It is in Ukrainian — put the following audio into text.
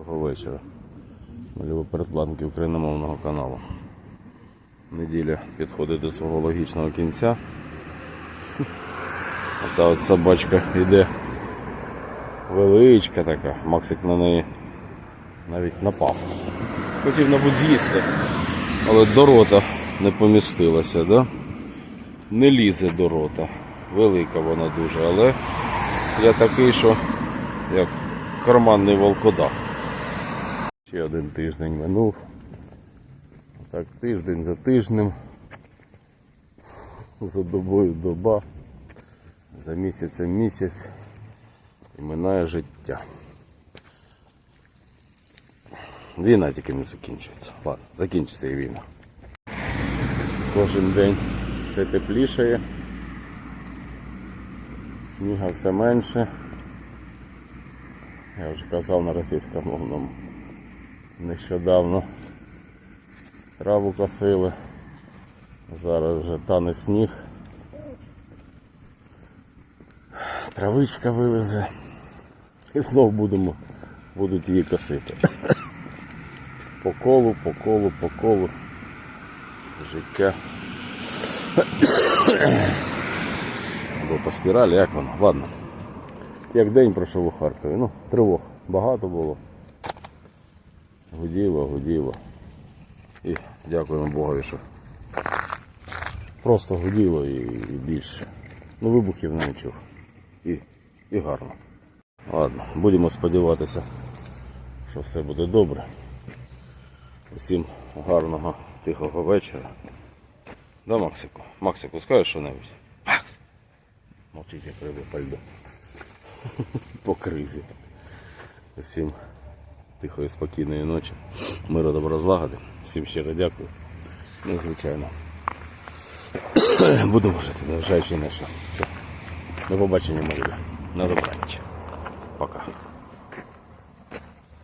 Доброго вечора. Малював передплатники україномовного каналу. Неділя підходить до свого логічного кінця. А та от собачка йде величка така. Максик на неї навіть напав. Хотів, мабуть, з'їсти, але до рота не помістилася, да? Не лізе до рота. Велика вона дуже, але я такий, що як карманний волкодав. Ще один тиждень минув. Так, тиждень за тижнем. За добою доба. За місяцем місяць. І минає життя. Війна тільки не закінчується. Ладно, закінчиться і війна. Кожен день все теплішає. Сніга все менше. Я вже казав на російськомовному. Нещодавно траву косили. Зараз вже тане сніг. Травичка вилезе. І знов будемо, будуть її косити. По колу, по колу, по колу. Життя. Або по спіралі, як воно? Ладно. Як день пройшов у Харкові. Ну, тривог багато було. Гуділо, гуділо. І дякуємо Богові, що просто гуділо і, і більше. Ну, вибухів не чув. І, і гарно. Ладно, будемо сподіватися, що все буде добре. Усім гарного, тихого вечора. Да, Максику? Максику, скажеш що-небудь? Макс! Мовчить як риба по. По кризі. Усім тихої, спокійної ночі. Миру добра злагоди. Всім щиро дякую. Ну, звичайно. Будемо жити, неважаючи на що. Все. До побачення, мої. На добраніч. Пока.